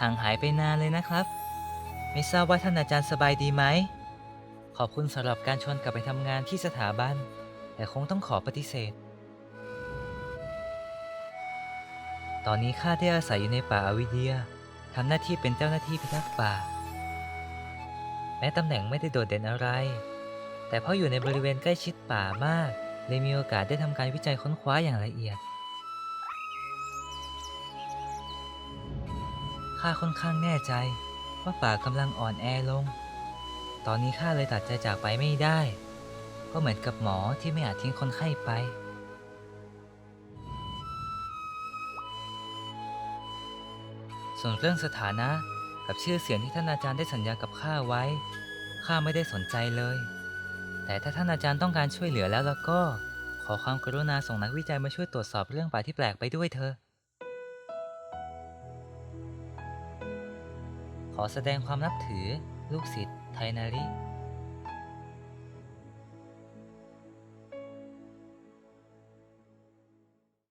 ห่างหายไปนานเลยนะครับ ไม่ทราบว่าท่านอาจารย์สบายดีไหม ขอบคุณสำหรับการชวนกลับไปทำงานที่สถาบัน แต่คงต้องขอปฏิเสธ ตอนนี้ข้าได้อาศัยอยู่ในป่าอวิเดียทำหน้าที่เป็นเจ้าหน้าที่พิทักษ์ป่า แม้ตำแหน่งไม่ได้โดดเด่นอะไร แต่เพราะอยู่ในบริเวณใกล้ชิดป่ามาก เลยมีโอกาสได้ทำการวิจัยค้นคว้าอย่างละเอียด ข้าค่อนข้างแน่ใจว่าป่ากำลังอ่อนแอลง ตอนนี้ข้าเลยตัดใจจากไปไม่ได้ ก็เหมือนกับหมอที่ไม่อาจทิ้งคนไข้ไป ส่วนเรื่องสถานะกับชื่อเสียงที่ท่านอาจารย์ได้สัญญากับข้าไว้ ข้าไม่ได้สนใจเลย แต่ถ้าท่านอาจารย์ต้องการช่วยเหลือแล้วแล้วก็ ขอความกรุณาส่งนักวิจัยมาช่วยตรวจสอบเรื่องป่าที่แปลกไปด้วยเถอะ ขอแสดงความนับถือลูกศิษย์ไทนาริ